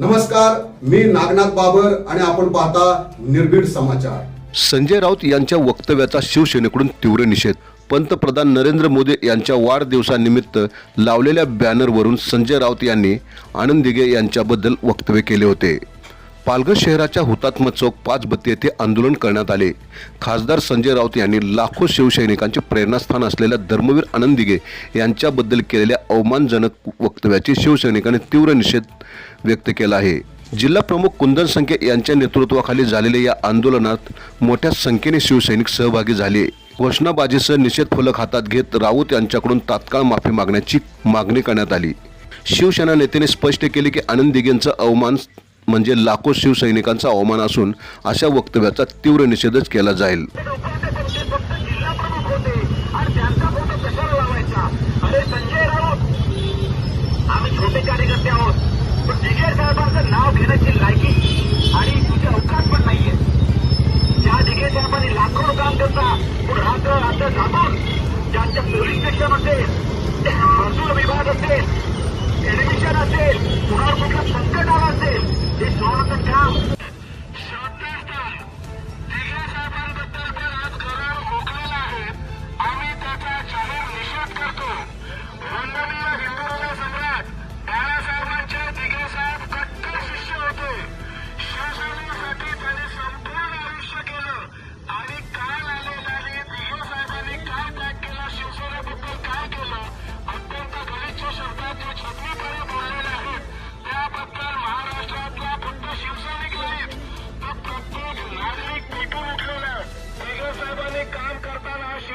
नमस्कार मी नागनाथ बाबर आणि आपण पाहता निर्भीड समाचार. संजय राऊत यांच्या वक्तव्याचा शिवसेनेकडून तीव्र निषेध. पंतप्रधान नरेंद्र मोदी यांच्या वाढदिवसानिमित्त लावलेल्या बॅनरवरून संजय राऊत यांनी आनंद दिघे यांच्याबद्दल वक्तव्य केले होते. पालघर शहराच्या हुतात्मा चौक पाच बत्ती येथे आंदोलन करण्यात आले. खासदार संजय राऊत यांनी लाखो शिवसैनिकांचे प्रेरणास्थान असलेल्या धर्मवीर आनंदिगे यांच्याबद्दल केलेल्या अवमानजनक वक्तव्याची शिवसैनिकांनी तीव्र निषेध व्यक्त केला आहे. जिल्हा प्रमुख कुंदन संख्ये यांच्या नेतृत्वाखाली झालेल्या या आंदोलनात मोठ्या संख्येने शिवसैनिक सहभागी झाले. घोषणाबाजीसह निषेध फलक हातात घेत राऊत यांच्याकडून तात्काळ माफी मागण्याची मागणी करण्यात आली. शिवसेना नेत्याने स्पष्ट केले की आनंद दिघेंचा अवमान म्हणजे लाखो शिवसैनिकांचा अवमान असून अशा वक्तव्याचा तीव्र निषेधच केला जाईल. विभाग असेल टेलिव्हिजन असेल कुणावर कुठलं संकट आलं It's all in the town.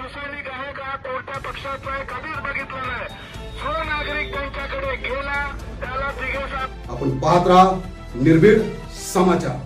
शिवसैनिक आहे का? कोणत्या पक्षाचा आहे? कधीच बघितलं नाही. जो नागरिक त्यांच्याकडे गेला त्याला दिघे आपण पाहत राहा निर्भीड समाचार.